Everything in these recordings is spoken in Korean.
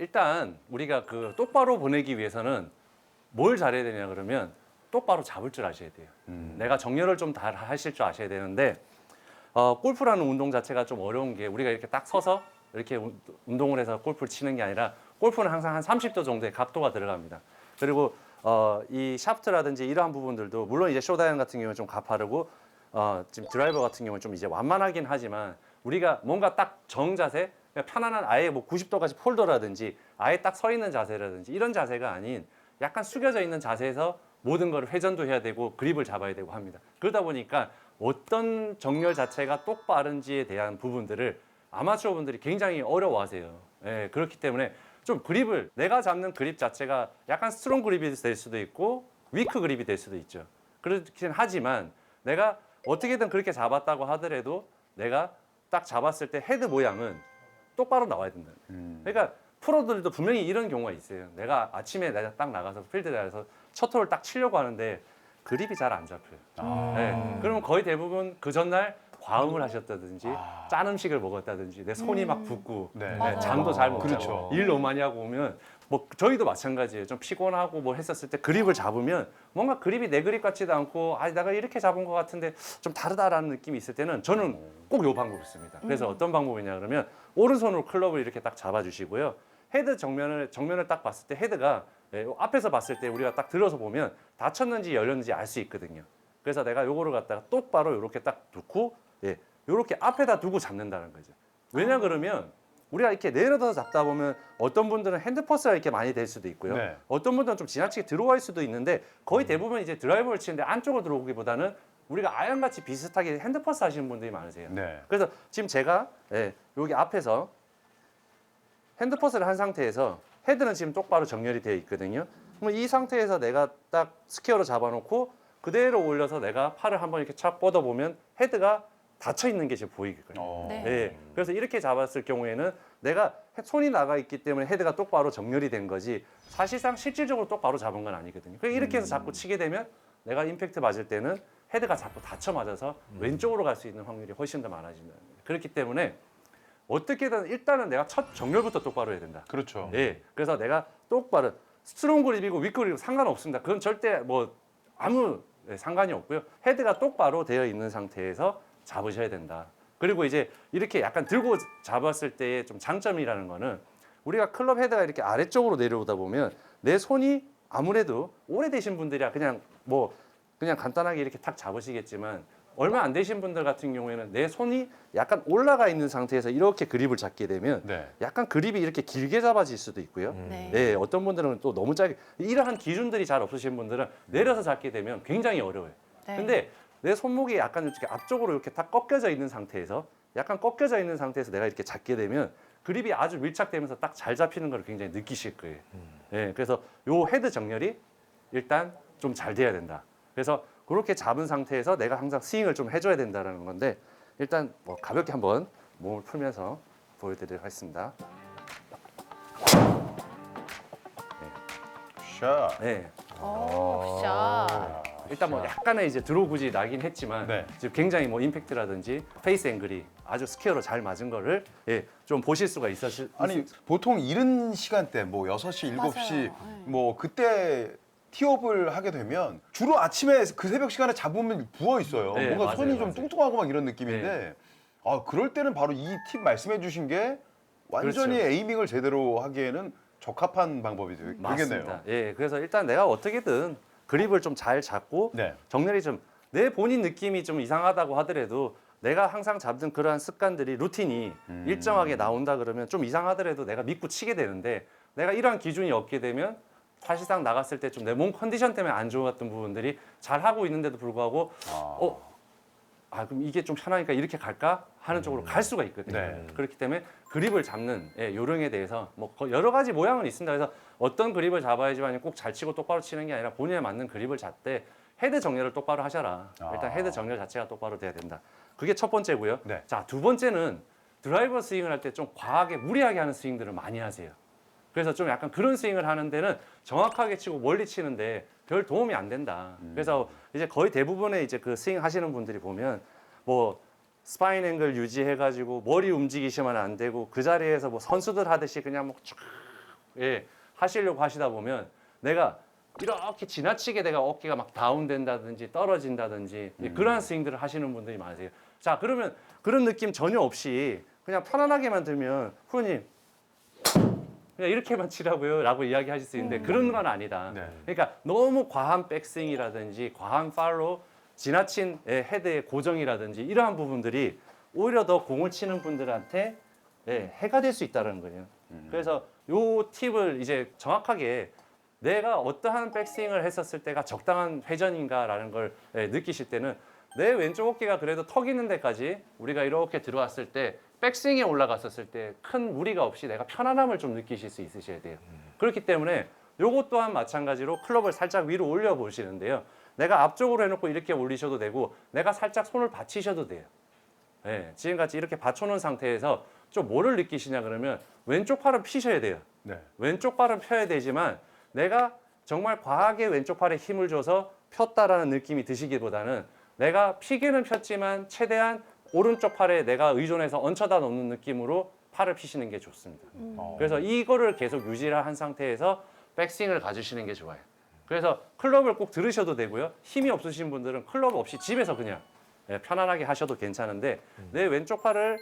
일단 우리가 그 똑바로 보내기 위해서는 뭘 잘해야 되냐 그러면 똑바로 잡을 줄 아셔야 돼요. 음. 내가 정렬을 좀잘 하실 줄 아셔야 되는데 어, 골프라는 운동 자체가 좀 어려운 게 우리가 이렇게 딱 서서 이렇게 운- 운동을 해서 골프를 치는 게 아니라 골프는 항상 한 30도 정도의 각도가 들어갑니다. 그리고 어, 이 샤프트라든지 이러한 부분들도 물론 이제 쇼다이언 같은 경우는 좀 가파르고 어, 지금 드라이버 같은 경우는 좀 이제 완만하긴 하지만 우리가 뭔가 딱 정자세 편안한 아예 뭐 90도까지 폴더라든지 아예 딱 서 있는 자세라든지 이런 자세가 아닌 약간 숙여져 있는 자세에서 모든 걸 회전도 해야 되고 그립을 잡아야 되고 합니다. 그러다 보니까 어떤 정렬 자체가 똑바른지에 대한 부분들을 아마추어 분들이 굉장히 어려워하세요. 예, 그렇기 때문에 좀 그립을 내가 잡는 그립 자체가 약간 스트롱 그립이 될 수도 있고 위크 그립이 될 수도 있죠. 그렇긴 하지만 내가 어떻게든 그렇게 잡았다고 하더라도 내가 딱 잡았을 때 헤드 모양은 똑바로 나와야 된다. 음. 그러니까 프로들도 분명히 이런 경우가 있어요. 내가 아침에 내가 딱 나가서 필드에 나가서 첫 홀을 딱 치려고 하는데 그립이 잘 안 잡혀요. 아. 네. 그러면 거의 대부분 그 전날 과음을 하셨다든지 아. 짠 음식을 먹었다든지 내 손이 막 음. 붓고 네. 네, 맞아요. 잠도 잘 못 자고 그렇죠. 일 너무 많이 하고 오면 뭐 저희도 마찬가지예요. 좀 피곤하고 뭐 했었을 때 그립을 잡으면 뭔가 그립이 내 그립 같지도 않고 아 내가 이렇게 잡은 것 같은데 좀 다르다라는 느낌이 있을 때는 저는 꼭 요 방법을 씁니다. 그래서 음. 어떤 방법이냐 그러면 오른손으로 클럽을 이렇게 딱 잡아주시고요. 헤드 정면을 정면을 딱 봤을 때 헤드가 예, 요 앞에서 봤을 때 우리가 딱 들어서 보면 닫혔는지 열렸는지 알 수 있거든요. 그래서 내가 요거를 갖다가 똑바로 이렇게 딱 놓고 예, 요렇게 앞에다 두고 잡는다는 거죠. 왜냐 그러면 우리가 이렇게 내려서 잡다 보면 어떤 분들은 핸드퍼스가 이렇게 많이 될 수도 있고요. 네. 어떤 분들은 좀 지나치게 들어와 있을 수도 있는데 거의 대부분 이제 드라이버를 치는데 안쪽으로 들어오기보다는 우리가 아연같이 비슷하게 핸드퍼스 하시는 분들이 많으세요. 네. 그래서 지금 제가 예, 여기 앞에서 핸드퍼스를 한 상태에서 헤드는 지금 똑바로 정렬이 되어 있거든요. 그럼 이 상태에서 내가 딱 스퀘어로 잡아놓고 그대로 올려서 내가 팔을 한번 이렇게 착 뻗어 보면 헤드가 닫혀 있는 게 지금 보이거든요. 어. 네. 예. 그래서 이렇게 잡았을 경우에는 내가 해- 손이 나가 있기 때문에 헤드가 똑바로 정렬이 된 거지 사실상 실질적으로 똑바로 잡은 건 아니거든요. 그러니까 이렇게 해서 자꾸 치게 되면 내가 임팩트 맞을 때는 헤드가 자꾸 닫혀 맞아서 왼쪽으로 갈 수 있는 확률이 훨씬 더 많아진다. 그렇기 때문에 어떻게든 일단은 내가 첫 정렬부터 똑바로 해야 된다. 그렇죠. 예. 그래서 내가 똑바로 스트롱 그립이고 위크 그립 상관없습니다. 그건 절대 뭐 아무 예, 상관이 없고요. 헤드가 똑바로 되어 있는 상태에서 잡으셔야 된다. 그리고 이제 이렇게 약간 들고 잡았을 때의 좀 장점이라는 거는 우리가 클럽 헤드가 이렇게 아래쪽으로 내려오다 보면 내 손이 아무래도 오래되신 분들이야 그냥 뭐 그냥 간단하게 이렇게 탁 잡으시겠지만 얼마 안 되신 분들 같은 경우에는 내 손이 약간 올라가 있는 상태에서 이렇게 그립을 잡게 되면 네. 약간 그립이 이렇게 길게 잡아질 수도 있고요. 네. 네, 어떤 분들은 또 너무 짧게 이러한 기준들이 잘 없으신 분들은 내려서 잡게 되면 굉장히 어려워요. 네. 근데 내 손목이 약간 이렇게 앞쪽으로 이렇게 다 꺾여져 있는 상태에서 약간 꺾여져 있는 상태에서 내가 이렇게 잡게 되면 그립이 아주 밀착되면서 딱 잘 잡히는 걸 굉장히 느끼실 거예요. 네, 그래서 요 헤드 정렬이 일단 좀 잘 돼야 된다. 그래서 그렇게 잡은 상태에서 내가 항상 스윙을 좀 해줘야 된다는 건데 일단 뭐 가볍게 한번 몸을 풀면서 보여드리도록 하겠습니다. 샷. 네, 오, 샷. 일단 뭐 약간의 이제 드로우구지 나긴 했지만 네. 지금 굉장히 뭐 임팩트라든지 페이스 앵글이 아주 스퀘어로 잘 맞은 거를 예, 좀 보실 수가 있으실 아니 보통 이른 시간대 뭐 6시, 7시 맞아요. 네. 뭐 그때 티업을 하게 되면 주로 아침에 그 새벽 시간에 잡으면 부어 있어요. 네, 뭔가 맞아요, 손이 좀 맞아요. 네. 뚱뚱하고 막 이런 느낌인데 아 그럴 때는 바로 이 팁 말씀해 주신 게 완전히 그렇죠. 에이밍을 제대로 하기에는 적합한 방법이 되- 되겠네요. 맞습니다. 예, 그래서 일단 내가 어떻게든 그립을 좀 잘 잡고 네. 정렬이 좀 내 본인 느낌이 좀 이상하다고 하더라도 내가 항상 잡는 그러한 습관들이 루틴이 음. 일정하게 나온다 그러면 좀 이상하더라도 내가 믿고 치게 되는데 내가 이러한 기준이 없게 되면 사실상 나갔을 때 좀 내 몸 컨디션 때문에 안 좋았던 부분들이 잘 하고 있는데도 불구하고 아. 어, 아 그럼 이게 좀 편하니까 이렇게 갈까 하는 쪽으로 갈 수가 있거든요. 네. 그렇기 때문에 그립을 잡는 예, 요령에 대해서 뭐 거- 여러 가지 모양은 있습니다. 그래서 어떤 그립을 잡아야지만 꼭 잘 치고 똑바로 치는 게 아니라 본인에 맞는 그립을 잡되 헤드 정렬을 똑바로 하셔라. 아. 일단 헤드 정렬 자체가 똑바로 돼야 된다. 그게 첫 번째고요. 네. 자 두 번째는 드라이버 스윙을 할 때 좀 과하게 무리하게 하는 스윙들을 많이 하세요. 그래서 좀 약간 그런 스윙을 하는 데는 정확하게 치고 멀리 치는데 별 도움이 안 된다. 그래서 이제 거의 대부분의 이제 그 스윙 하시는 분들이 보면 뭐 스파인 앵글 유지해 가지고 머리 움직이시면 안 되고 그 자리에서 뭐 선수들 하듯이 그냥 뭐쫙 예, 하시려고 하시다 보면 내가 이렇게 지나치게 내가 어깨가 막 다운된다든지 떨어진다든지 예, 그러한 스윙들을 하시는 분들이 많으세요. 자 그러면 그런 느낌 전혀 없이 그냥 편안하게만 들면 프로님 그냥 이렇게만 치라고요 라고 이야기하실 수 있는데 그런 건 아니다. 네. 그러니까 너무 과한 백스윙이라든지 과한 팔로 지나친 예, 헤드의 고정이라든지 이러한 부분들이 오히려 더 공을 치는 분들한테 예, 해가 될 수 있다는 거예요. 그래서 요 팁을 이제 정확하게 내가 어떠한 백스윙을 했었을 때가 적당한 회전인가라는 걸 예, 느끼실 때는 내 왼쪽 어깨가 그래도 턱 있는 데까지 우리가 이렇게 들어왔을 때 백스윙에 올라갔었을 때 큰 무리가 없이 내가 편안함을 좀 느끼실 수 있으셔야 돼요. 그렇기 때문에 요것 또한 마찬가지로 클럽을 살짝 위로 올려 보시는데요. 내가 앞쪽으로 해놓고 이렇게 올리셔도 되고 내가 살짝 손을 받치셔도 돼요. 예, 지금같이 이렇게 받쳐놓은 상태에서 좀 뭐를 느끼시냐 그러면 왼쪽 팔은 피셔야 돼요. 네. 왼쪽 팔은 펴야 되지만 내가 정말 과하게 왼쪽 팔에 힘을 줘서 폈다라는 느낌이 드시기보다는 내가 피기는 폈지만 최대한 오른쪽 팔에 내가 의존해서 얹혀다 놓는 느낌으로 팔을 피시는 게 좋습니다. 어. 그래서 이거를 계속 유지를 한 상태에서 백스윙을 가주시는 게 좋아요. 그래서 클럽을 꼭 들으셔도 되고요. 힘이 없으신 분들은 클럽 없이 집에서 그냥 예, 편안하게 하셔도 괜찮은데 내 왼쪽 팔을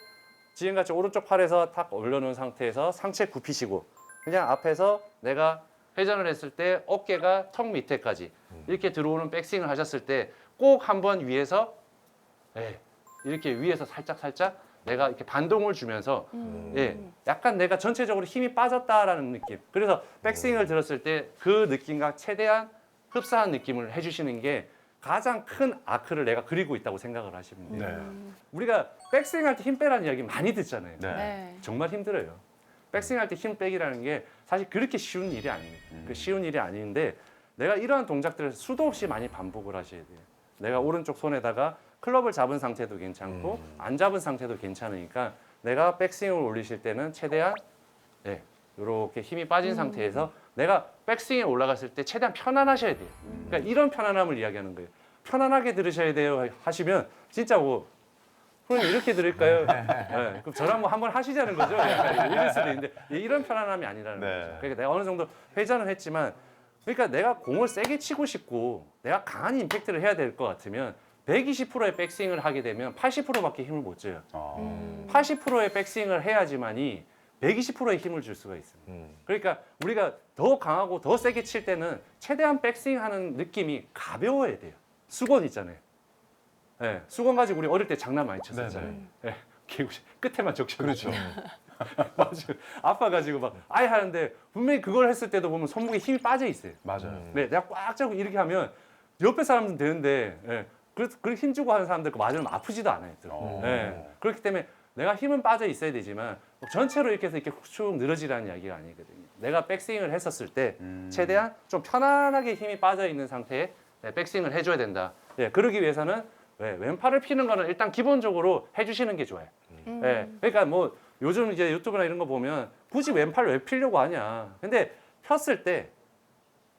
지금같이 오른쪽 팔에서 탁 올려놓은 상태에서 상체 굽히시고 그냥 앞에서 내가 회전을 했을 때 어깨가 턱 밑에까지 이렇게 들어오는 백스윙을 하셨을 때 꼭 한번 위에서 예, 이렇게 위에서 살짝 살짝 내가 이렇게 반동을 주면서 예, 약간 내가 전체적으로 힘이 빠졌다라는 느낌. 그래서 백스윙을 들었을 때 그 느낌과 최대한 흡사한 느낌을 해주시는 게 가장 큰 아크를 내가 그리고 있다고 생각을 하시면 돼요. 네. 우리가 백스윙 할 때 힘 빼라는 이야기 많이 듣잖아요. 네. 네. 정말 힘들어요. 백스윙 할 때 힘 빼기라는 게 사실 그렇게 쉬운 일이 아닙니다. 그 쉬운 일이 아닌데 내가 이러한 동작들을 수도 없이 많이 반복을 하셔야 돼요. 내가 오른쪽 손에다가 클럽을 잡은 상태도 괜찮고 안 잡은 상태도 괜찮으니까 내가 백스윙을 올리실 때는 최대한 네, 이렇게 힘이 빠진 상태에서 내가 백스윙에 올라갔을 때 최대한 편안하셔야 돼요. 그러니까 이런 편안함을 이야기하는 거예요. 편안하게 들으셔야 돼요 하시면 진짜 뭐 그럼 이렇게 들을까요? 네, 그럼 저랑 뭐 한번 하시자는 거죠. 약간 이럴 수도 있는데 이런 편안함이 아니라는 네. 거죠. 그러니까 내가 어느 정도 회전을 했지만 그러니까 내가 공을 세게 치고 싶고 내가 강한 임팩트를 해야 될 것 같으면 120%의 백스윙을 하게 되면 80%밖에 힘을 못 줘요. 어. 80%의 백스윙을 해야지만이 120%의 힘을 줄 수가 있습니다. 그러니까 우리가 더 강하고 더 세게 칠 때는 최대한 백스윙하는 느낌이 가벼워야 돼요. 수건 있잖아요. 예, 수건 가지고 우리 어릴 때 장난 많이 쳤었잖아요. 예, 개구시 끝에만 적셔. 그렇죠. 맞아요. 아파 가지고 막 아예 하는데 분명히 그걸 했을 때도 보면 손목에 힘이 빠져 있어요. 맞아요. 네, 내가 꽉 잡고 이렇게 하면 옆에 사람들은 되는데 예, 그, 그렇게 힘주고 하는 사람들 그 맞으면 아프지도 않아요. 또. 어. 예, 그렇기 때문에 내가 힘은 빠져 있어야 되지만 전체로 이렇게 해서 이렇게 쭉 늘어지라는 이야기가 아니거든요. 내가 백스윙을 했었을 때 음. 최대한 좀 편안하게 힘이 빠져 있는 상태에 네, 백스윙을 해줘야 된다. 예, 그러기 위해서는 예, 왼팔을 피는 거는 일단 기본적으로 해주시는 게 좋아요. 음. 예, 그러니까 뭐 요즘 이제 유튜브나 이런 거 보면 굳이 왼팔 왜 피려고 하냐. 근데 폈을 때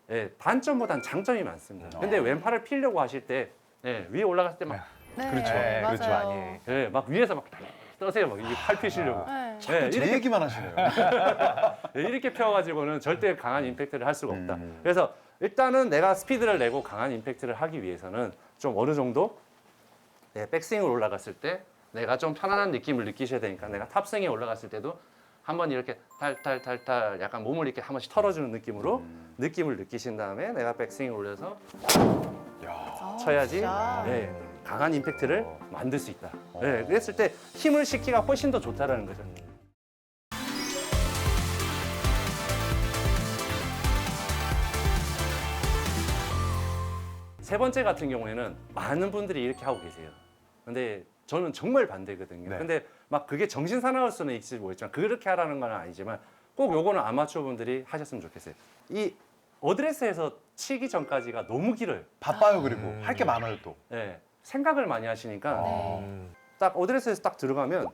예, 단점보다는 장점이 많습니다. 근데 어. 왼팔을 피려고 하실 때 예, 위에 올라갔을 때 막 네. 그렇죠. 맞아요. 그렇죠, 많이. 예, 막 위에서 막 떠세요. 막 이게 팔 피시려고. 네. 예, 제 이렇게, 얘기만 하시네요. 예, 이렇게 펴가지고는 절대 강한 임팩트를 할 수가 없다. 음. 그래서 일단은 내가 스피드를 내고 강한 임팩트를 하기 위해서는 좀 어느 정도 네, 백스윙을 올라갔을 때 내가 좀 편안한 느낌을 느끼셔야 되니까 내가 탑스윙에 올라갔을 때도 한번 이렇게 탈탈탈탈 약간 몸을 이렇게 한 번씩 털어주는 느낌으로 느낌을 느끼신 다음에 내가 백스윙을 올려서 쳐야지. 네, 강한 임팩트를 만들 수 있다. 네, 그랬을 때 힘을 싣기가 훨씬 더 좋다라는 거죠. 세 번째 같은 경우에는 많은 분들이 이렇게 하고 계세요. 근데 저는 정말 반대거든요. 네. 근데 막 그게 정신 사나울 수는 있을지 모르겠지만 그렇게 하라는 건 아니지만 꼭 요거는 아마추어 분들이 하셨으면 좋겠어요. 이 어드레스에서 치기 전까지가 너무 길어요. 바빠요 그리고 할게 많아요 또. 예, 생각을 많이 하시니까 네. 딱 어드레스에서 딱 들어가면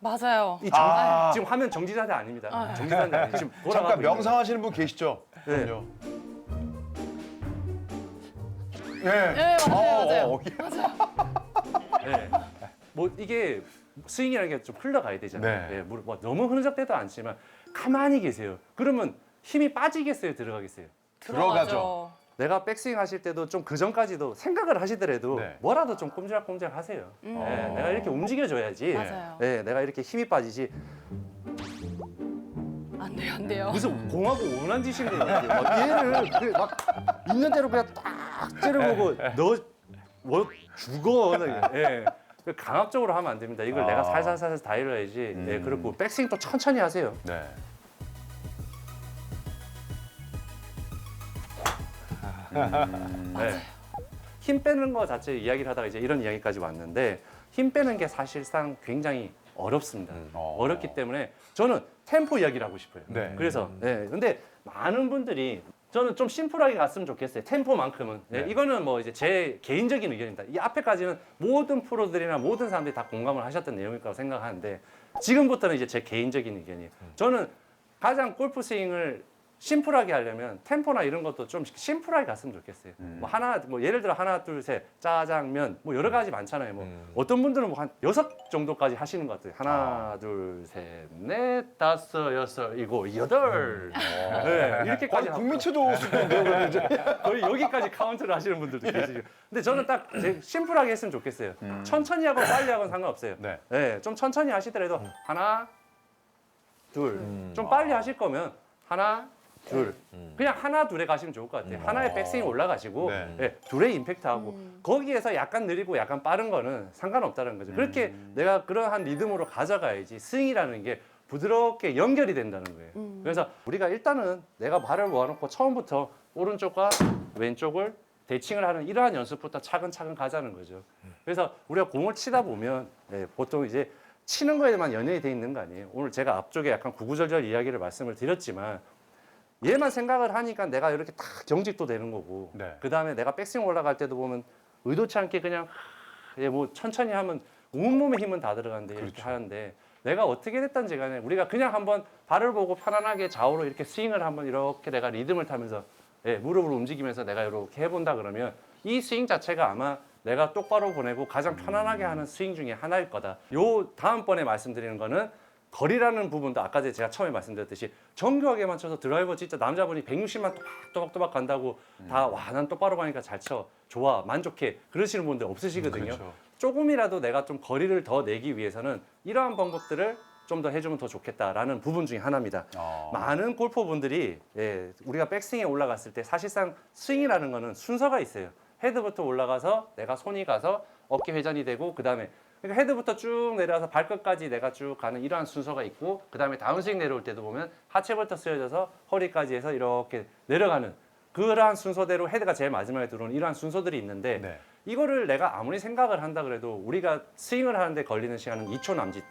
맞아요. 이 정, 아. 지금 화면 정지 자세 아닙니다. 아. 정지 자세 아니에요. 지금 돌아가고 잠깐 있는 명상하시는 분 계시죠? 네. 그럼요. 예. 네, 맞아요, 어, 맞아요. 어, 어. 예. 뭐 이게 스윙이라는 게 좀 흘러가야 되잖아요. 네. 예, 뭐, 뭐 너무 흐느적대도 않지만 가만히 계세요. 그러면 힘이 빠지겠어요, 들어가겠어요. 들어가죠. 내가 백스윙 하실 때도 좀 그 전까지도 생각을 하시더라도 네. 뭐라도 좀 꼼지락꼼지락 하세요. 음. 예, 내가 이렇게 움직여줘야지. 맞아요. 예, 내가 이렇게 힘이 빠지지. 안 돼요, 안 돼요. 무슨 공하고 원한 짓인 거 같아요. 막 얘를 그 막 있는 대로 그냥 딱 째려보고 너뭐 죽어. 예. 그 강압적으로 하면 안 됩니다. 이걸 아. 내가 살살살살 다 이뤄야지. 예, 음. 그렇고 백스윙 또 천천히 하세요. 네. 네. 힘 빼는 거 자체 이야기를 하다가 이제 이런 이야기까지 왔는데 힘 빼는 게 사실상 굉장히 어렵습니다. 어. 어렵기 때문에 저는 템포 이야기를 하고 싶어요. 네. 그래서 네. 근데 많은 분들이 저는 좀 심플하게 갔으면 좋겠어요. 템포만큼은. 네, 네. 이거는 뭐 이제 제 개인적인 의견입니다. 이 앞에까지는 모든 프로들이나 모든 사람들이 다 공감을 하셨던 내용일 거라고 생각하는데 지금부터는 이제 제 개인적인 의견이에요. 저는 가장 골프 스윙을 심플하게 하려면 템포나 이런 것도 좀 심플하게 갔으면 좋겠어요. 뭐 하나 뭐 예를 들어 하나 둘 셋 짜장면 뭐 여러 가지 많잖아요. 뭐 어떤 분들은 뭐 한 여섯 정도까지 하시는 것 같아요. 하나 둘셋넷 다섯 여섯 일곱 여덟 네, 이렇게까지 거의 하고 국민 최저 수준인데요, 그러면 이제. 거의 여기까지 카운트를 하시는 분들도 계시죠. 근데 저는 딱 제- 심플하게 했으면 좋겠어요. 천천히 하고 빨리 하고는 상관없어요. 네. 네, 좀 천천히 하시더라도 하나, 둘. 좀 빨리 하실 거면 하나, 둘. 그냥 하나, 둘에 가시면 좋을 것 같아요. 하나의 백스윙 올라가시고 네. 네, 둘의 임팩트하고 거기에서 약간 느리고 약간 빠른 거는 상관없다는 거죠. 그렇게 내가 그러한 리듬으로 가져가야지 스윙이라는 게 부드럽게 연결이 된다는 거예요. 그래서 우리가 일단은 내가 발을 모아놓고 처음부터 오른쪽과 왼쪽을 대칭을 하는 이러한 연습부터 차근차근 가자는 거죠. 그래서 우리가 공을 치다 보면 네, 보통 이제 치는 거에만 연연이 돼 있는 거 아니에요. 오늘 제가 앞쪽에 약간 구구절절 이야기를 말씀을 드렸지만 얘만 생각을 하니까 내가 이렇게 딱 경직도 되는 거고 네. 그 다음에 내가 백스윙 올라갈 때도 보면 의도치 않게 그냥 하, 뭐 천천히 하면 온몸에 힘은 다 들어가는데 이렇게 그렇죠. 하는데 내가 어떻게 됐든지 간에 우리가 그냥 한번 발을 보고 편안하게 좌우로 이렇게 스윙을 한번 이렇게 내가 리듬을 타면서 예, 무릎을 움직이면서 내가 이렇게 해본다 그러면 이 스윙 자체가 아마 내가 똑바로 보내고 가장 편안하게 하는 스윙 중에 하나일 거다. 요 다음번에 말씀드리는 거는 거리라는 부분도 아까 제가 처음에 말씀드렸듯이 정교하게 맞춰서 드라이버 진짜 남자분이 160만 또박또박 간다고 다 와 난 똑바로 가니까 잘 쳐 좋아 만족해 그러시는 분들 없으시거든요. 그렇죠. 조금이라도 내가 좀 거리를 더 내기 위해서는 이러한 방법들을 좀 더 해주면 더 좋겠다라는 부분 중에 하나입니다. 어. 많은 골퍼분들이 예, 우리가 백스윙에 올라갔을 때 사실상 스윙이라는 거는 순서가 있어요. 헤드부터 올라가서 내가 손이 가서 어깨 회전이 되고 그 다음에 그러니까 헤드부터 쭉 내려와서 발끝까지 내가 쭉 가는 이러한 순서가 있고 그 다음에 다운스윙 내려올 때도 보면 하체부터 쓰여져서 허리까지 해서 이렇게 내려가는 그러한 순서대로 헤드가 제일 마지막에 들어오는 이러한 순서들이 있는데 네. 이거를 내가 아무리 생각을 한다 그래도 우리가 스윙을 하는데 걸리는 시간은 2초 남짓.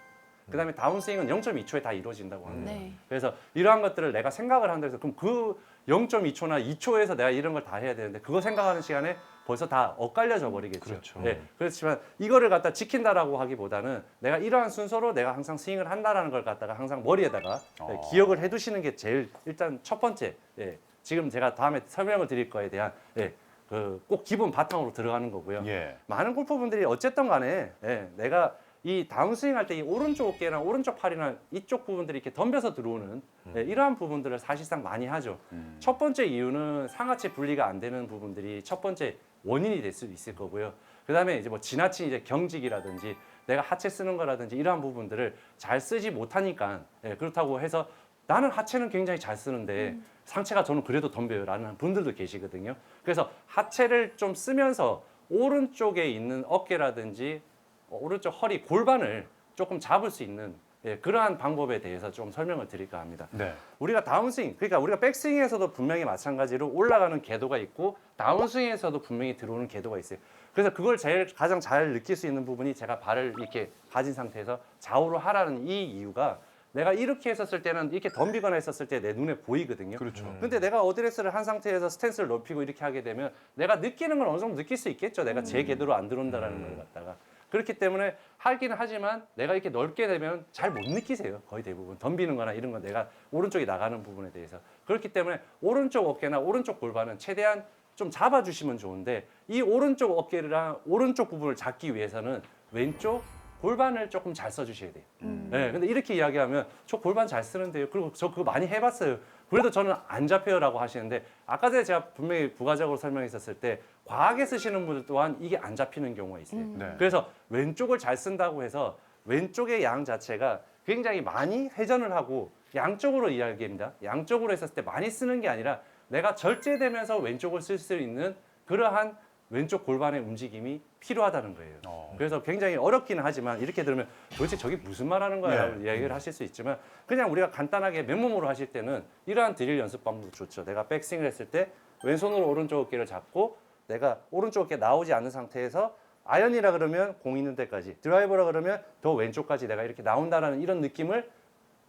그 다음에 다운스윙은 0.2초에 다 이루어진다고 합니다. 네. 그래서 이러한 것들을 내가 생각을 한다 해서 그럼 그 0.2초나 2초에서 내가 이런 걸 다 해야 되는데 그거 생각하는 시간에 벌써 다 엇갈려져 버리겠죠. 그렇죠. 네, 그렇지만 이거를 갖다 지킨다라고 하기보다는 내가 이러한 순서로 내가 항상 스윙을 한다라는 걸 갖다가 항상 머리에다가 네, 어. 기억을 해두시는 게 제일 일단 첫 번째. 예, 지금 제가 다음에 설명을 드릴 거에 대한 예, 그꼭 기본 바탕으로 들어가는 거고요. 예. 많은 골퍼분들이 어쨌든 간에 예, 내가 이 다운스윙 할 때 이 오른쪽 어깨나 오른쪽 팔이나 이쪽 부분들이 이렇게 덤벼서 들어오는 예, 이러한 부분들을 사실상 많이 하죠. 음. 첫 번째 이유는 상하체 분리가 안 되는 부분들이 첫 번째 원인이 될 수 있을 거고요. 그다음에 이제 뭐 지나친 이제 경직이라든지 내가 하체 쓰는 거라든지 이러한 부분들을 잘 쓰지 못하니까 예, 그렇다고 해서 나는 하체는 굉장히 잘 쓰는데 상체가 저는 그래도 덤벼요라는 분들도 계시거든요. 그래서 하체를 좀 쓰면서 오른쪽에 있는 어깨라든지 어, 오른쪽 허리 골반을 조금 잡을 수 있는 예, 그러한 방법에 대해서 좀 설명을 드릴까 합니다. 네. 우리가 다운스윙, 그러니까 우리가 백스윙에서도 분명히 마찬가지로 올라가는 궤도가 있고 다운스윙에서도 분명히 들어오는 궤도가 있어요. 그래서 그걸 제일 가장 잘 느낄 수 있는 부분이 제가 발을 이렇게 가진 상태에서 좌우로 하라는 이 이유가 내가 이렇게 했었을 때는 이렇게 덤비거나 했었을 때 내 눈에 보이거든요. 그렇죠. 근데 내가 어드레스를 한 상태에서 스탠스를 높이고 이렇게 하게 되면 내가 느끼는 걸 어느 정도 느낄 수 있겠죠. 내가 제 궤도로 안 들어온다라는 걸 갖다가. 그렇기 때문에 하긴 하지만 내가 이렇게 넓게 되면 잘 못 느끼세요. 거의 대부분. 덤비는 거나 이런 건 내가 오른쪽이 나가는 부분에 대해서. 그렇기 때문에 오른쪽 어깨나 오른쪽 골반은 최대한 좀 잡아주시면 좋은데 이 오른쪽 어깨랑 오른쪽 부분을 잡기 위해서는 왼쪽 골반을 조금 잘 써주셔야 돼요. 음. 네, 근데 이렇게 이야기하면 저 골반 잘 쓰는데요. 그리고 저 그거 많이 해봤어요. 그래도 저는 안 잡혀요라고 하시는데 아까 전에 제가 분명히 부가적으로 설명했었을 때 과하게 쓰시는 분들 또한 이게 안 잡히는 경우가 있어요. 네. 그래서 왼쪽을 잘 쓴다고 해서 왼쪽의 양 자체가 굉장히 많이 회전을 하고 양쪽으로 이야기합니다. 양쪽으로 했었을 때 많이 쓰는 게 아니라 내가 절제되면서 왼쪽을 쓸 수 있는 그러한 왼쪽 골반의 움직임이 필요하다는 거예요. 어. 그래서 굉장히 어렵기는 하지만 이렇게 들으면 도대체 저게 무슨 말 하는 거야? 라고 네. 이야기를 하실 수 있지만 그냥 우리가 간단하게 맨몸으로 하실 때는 이러한 드릴 연습 방법도 좋죠. 내가 백스윙을 했을 때 왼손으로 오른쪽 어깨를 잡고 내가 오른쪽 어깨 나오지 않는 상태에서 아연이라 그러면 공 있는 데까지 드라이버라 그러면 더 왼쪽까지 내가 이렇게 나온다라는 이런 느낌을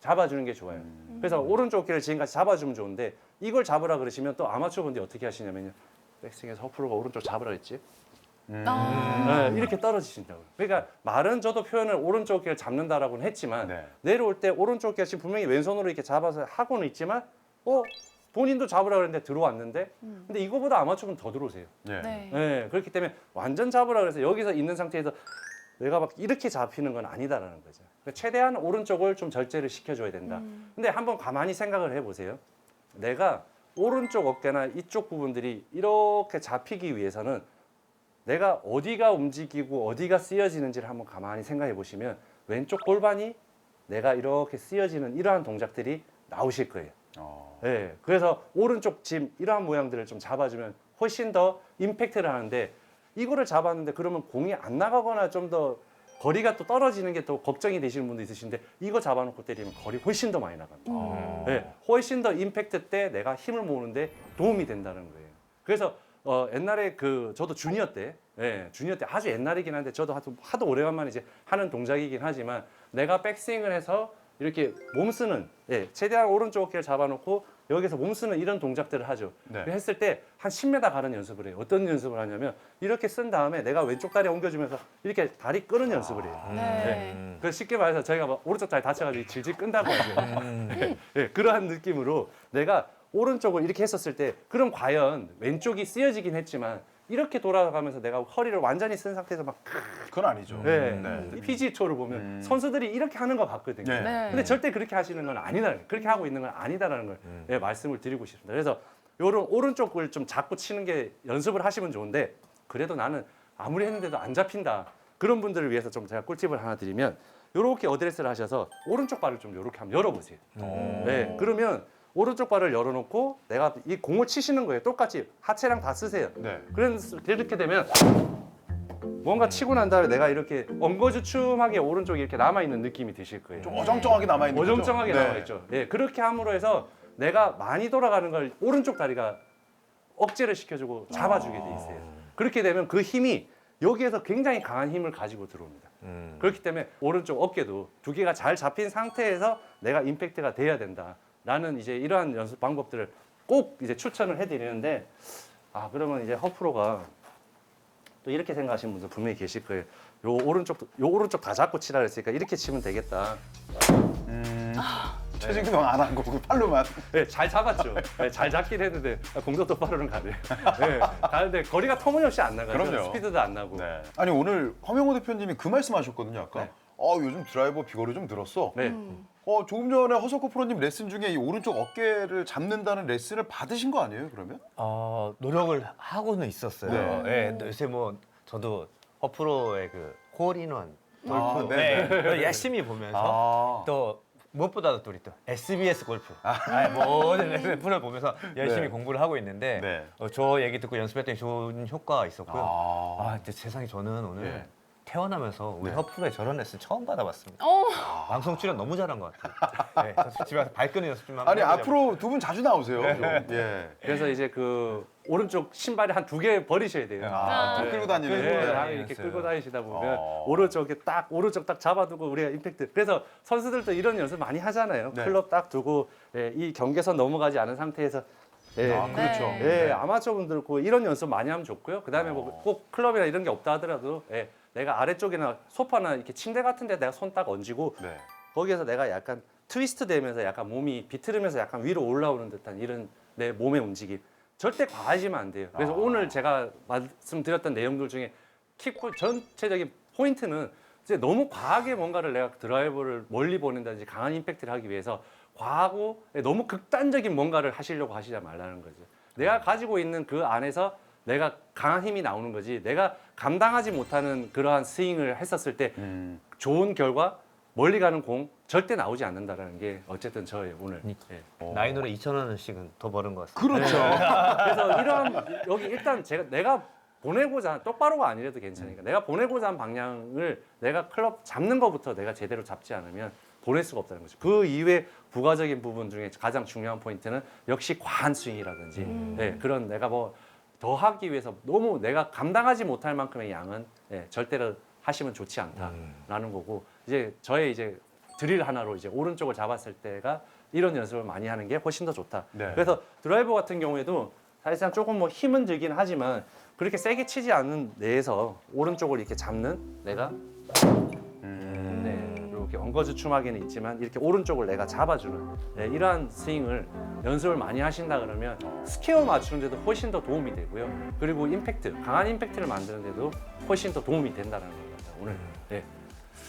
잡아주는 게 좋아요. 그래서 오른쪽 어깨를 지금까지 잡아주면 좋은데 이걸 잡으라 그러시면 또 아마추어 분들이 어떻게 하시냐면요. 백스윙에서 허프로가 오른쪽 잡으라 했지. 아. 네, 이렇게 떨어지신다고. 그러니까 말은 저도 표현을 오른쪽 어깨를 잡는다라고는 했지만 네. 내려올 때 오른쪽 어깨가 지금 분명히 왼손으로 이렇게 잡아서 하고는 있지만 어 본인도 잡으라 그랬는데 들어왔는데 근데 이거보다 아마추어는 더 들어오세요. 예. 네. 네, 그렇기 때문에 완전 잡으라 그래서 여기서 있는 상태에서 내가 막 이렇게 잡히는 건 아니다라는 거죠. 그러니까 최대한 오른쪽을 좀 절제를 시켜줘야 된다. 근데 한번 가만히 생각을 해보세요. 내가 오른쪽 어깨나 이쪽 부분들이 이렇게 잡히기 위해서는 내가 어디가 움직이고 어디가 쓰여지는지를 한번 가만히 생각해 보시면 왼쪽 골반이 내가 이렇게 쓰여지는 이러한 동작들이 나오실 거예요. 어. 네, 그래서 오른쪽 짐 이러한 모양들을 좀 잡아주면 훨씬 더 임팩트를 하는데 이거를 잡았는데 그러면 공이 안 나가거나 좀더 거리가 또 떨어지는 게 또 걱정이 되시는 분도 있으신데 이거 잡아놓고 때리면 거리 훨씬 더 많이 나갑니다. 어. 네, 훨씬 더 임팩트 때 내가 힘을 모으는데 도움이 된다는 거예요. 그래서 어, 옛날에 그 저도 주니어 때, 예, 주니어 때 아주 옛날이긴 한데 저도 하도, 하도 오래간만에 이제 하는 동작이긴 하지만 내가 백스윙을 해서 이렇게 몸 쓰는, 예, 최대한 오른쪽 어깨를 잡아놓고 여기서 몸 쓰는 이런 동작들을 하죠. 네. 했을 때 한 10m 가는 연습을 해요. 어떤 연습을 하냐면 이렇게 쓴 다음에 내가 왼쪽 다리 옮겨주면서 이렇게 다리 끄는 연습을 해요. 네. 그 쉽게 말해서 저희가 막 오른쪽 다리 다쳐가지고 질질 끈다고 하죠. 예, 예, 그러한 느낌으로 내가 오른쪽을 이렇게 했었을 때 그럼 과연 왼쪽이 쓰여지긴 했지만 이렇게 돌아가면서 내가 허리를 완전히 쓴 상태에서 막 그건 아니죠. 예, 네. PG 초를 보면 음. 선수들이 이렇게 하는 거 봤거든요. 네. 네. 근데 절대 그렇게 하시는 건 아니다. 그렇게 하고 있는 건 아니다라는 걸 예, 말씀을 드리고 싶습니다. 그래서 요런 오른쪽을 좀 잡고 치는 게 연습을 하시면 좋은데 그래도 나는 아무리 했는데도 안 잡힌다. 그런 분들을 위해서 좀 제가 꿀팁을 하나 드리면 요렇게 어드레스를 하셔서 오른쪽 발을 좀 요렇게 한번 열어보세요. 어. 네, 그러면 오른쪽 발을 열어놓고 내가 이 공을 치시는 거예요. 똑같이 하체랑 다 쓰세요. 네. 그래서 이렇게 되면 뭔가 치고 난 다음에 내가 이렇게 엉거주춤하게 오른쪽이 이렇게 남아 있는 느낌이 드실 거예요. 좀 어정쩡하게 남아 있는. 어정쩡하게 네. 남아 있죠. 예, 그렇게 함으로 해서 내가 많이 돌아가는 걸 오른쪽 다리가 억제를 시켜주고 잡아주게 돼 있어요. 그렇게 되면 그 힘이 여기에서 굉장히 강한 힘을 가지고 들어옵니다. 음. 그렇기 때문에 오른쪽 어깨도 두 개가 잘 잡힌 상태에서 내가 임팩트가 돼야 된다 라는 이제 이러한 연습 방법들을 꼭 이제 추천을 해드리는데 아 그러면 이제 허프로가 또 이렇게 생각하시는 분들 분명히 계실 거예요. 요 오른쪽 요 오른쪽 다 잡고 치라 그랬으니까 이렇게 치면 되겠다. 음. 최진경 안한 거고 팔로만. 네, 잘 잡았죠. 네, 잘 잡긴 했는데 아, 공도 똑바로는 가네. 네, 가는데 거리가 터무니없이 안 나가요. 그럼요. 스피드도 안 나고. 네. 아니 오늘 허명호 대표님이 그 말씀하셨거든요. 아까. 네. 어 요즘 드라이버 비거리 좀 늘었어. 네. 음. 어 조금 전에 허석호 프로님 레슨 중에 이 오른쪽 어깨를 잡는다는 레슨을 받으신 거 아니에요? 그러면? 어, 노력을 하고는 있었어요. 네. 예, 요새 뭐 저도 허프로의 그 홀인원 아, 골프 네. 네. 열심히 보면서 아. 또 무엇보다도 또 우리 또 SBS 골프 아, 모든 레슨 프로 보면서 열심히 네. 공부를 하고 있는데 네. 어, 저 얘기 듣고 연습했더니 좋은 효과가 있었고요. 아. 아, 진짜 세상에 저는 오늘 네. 태어나면서 우리 네. 허프로에 저런 레슨 처음 받아봤습니다. 어, 방송 출연 너무 잘한 것 같아요. 네, 저 집에 가서 발끈 연습 좀 한번 아니. 앞으로 두 분 자주 나오세요. 좀. 예. 그래서 이제 그 오른쪽 신발이 한 두 개 버리셔야 돼요. 아, 좀 네. 끌고 다니는. 네, 거. 다 이렇게. 끌고 다니시다 보면 어. 오른쪽에 딱 오른쪽 딱 잡아두고 우리가 임팩트. 그래서 선수들도 이런 연습 많이 하잖아요. 네. 클럽 딱 두고 예, 이 경계선 넘어가지 않은 상태에서 예, 아, 그렇죠. 네. 예, 네. 아마추어 분들 그 이런 연습 많이 하면 좋고요. 그다음에 어. 뭐꼭 클럽이나 이런 게 없다 하더라도 예, 내가 아래쪽이나 소파나 이렇게 침대 같은 데 내가 손 딱 얹고 네. 거기에서 내가 약간 트위스트 되면서 약간 몸이 비틀으면서 약간 위로 올라오는 듯한 이런 내 몸의 움직임. 절대 과하시면 안 돼요. 그래서 아. 오늘 제가 말씀드렸던 내용들 중에 킥볼 전체적인 포인트는 이제 너무 과하게 뭔가를 내가 드라이버를 멀리 보낸다든지 강한 임팩트를 하기 위해서 과하고 너무 극단적인 뭔가를 하시려고 하시지 말라는 거죠. 내가 가지고 있는 그 안에서 내가 강한 힘이 나오는 거지. 내가 감당하지 못하는 그러한 스윙을 했었을 때 음. 좋은 결과 멀리 가는 공 절대 나오지 않는다라는 게 어쨌든 저의 오늘. 예. 어. 나이 노래 2천 원씩은 더 버는 것 같습니다. 그렇죠. 그래서 이런 여기 일단 제가 내가 보내고자 한- 똑바로가 아니라도 괜찮으니까 내가 보내고자 한 방향을 내가 클럽 잡는 것부터 내가 제대로 잡지 않으면 보낼 수가 없다는 거죠. 그 이외 부가적인 부분 중에 가장 중요한 포인트는 역시 과한 스윙이라든지 예, 그런 내가 뭐 더 하기 위해서 너무 내가 감당하지 못할 만큼의 양은 예, 절대로 하시면 좋지 않다라는 거고 이제 저의 이제 드릴 하나로 이제 오른쪽을 잡았을 때가 이런 연습을 많이 하는 게 훨씬 더 좋다. 네. 그래서 드라이버 같은 경우에도 사실상 조금 뭐 힘은 들긴 하지만 그렇게 세게 치지 않는 내에서 오른쪽을 이렇게 잡는 내가 음. 엉거주춤하게는 있지만 이렇게 오른쪽을 내가 잡아주는 네, 이러한 스윙을 연습을 많이 하신다 그러면 스퀘어 맞추는데도 훨씬 더 도움이 되고요. 그리고 임팩트, 강한 임팩트를 만드는데도 훨씬 더 도움이 된다는 겁니다. 오늘 네,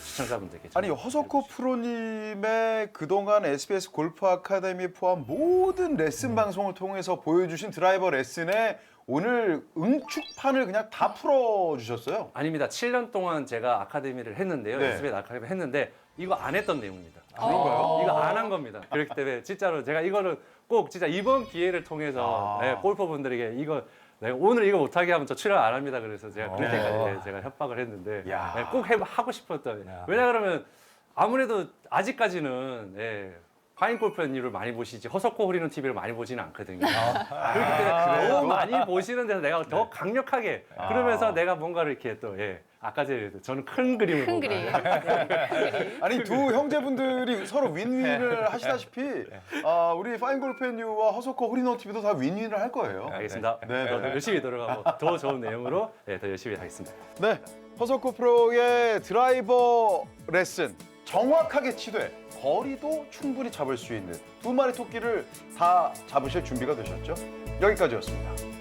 시청자분들께 아니 허석호 프로님의 그동안 SBS 골프 아카데미 포함 모든 레슨 방송을 통해서 보여주신 드라이버 레슨에 오늘 응축판을 그냥 다 풀어주셨어요. 아닙니다. 7년 동안 제가 아카데미를 했는데요. 네. SBS 아카데미 했는데 이거 안 했던 내용입니다. 그런가요? 이거 안 한 겁니다. 그렇기 때문에 진짜로 제가 이거는 꼭 진짜 이번 기회를 통해서 아. 네, 골퍼분들에게 이거 내가 오늘 이거 못하게 하면 저 출연 안 합니다. 그래서 제가 그렇게까지 네. 네, 제가 협박을 했는데 야. 네, 꼭 해, 하고 싶었던 야. 왜냐 그러면 아무래도 아직까지는 예, 파인 골프 연유를 많이 보시지 허석호 호리는 TV를 많이 보지는 않거든요. 그렇기 때문에 너무 많이 보시는 데서 내가 더 강력하게 그러면서 내가 뭔가를 이렇게 또 예, 아까 전에 저는 큰 그림을 큰 보고 그림. 아니 두 형제분들이 서로 윈윈을 하시다시피 아, 우리 파인 골프 앤유와 허석호 홀인원 TV도 다 윈윈을 할 거예요. 알겠습니다. 네, 저도 네. 열심히 들어가고 더 좋은 내용으로 예, 더 열심히 하겠습니다. 네, 허석호 프로의 드라이버 레슨 정확하게 치되 거리도 충분히 잡을 수 있는 두 마리 토끼를 다 잡으실 준비가 되셨죠? 여기까지였습니다.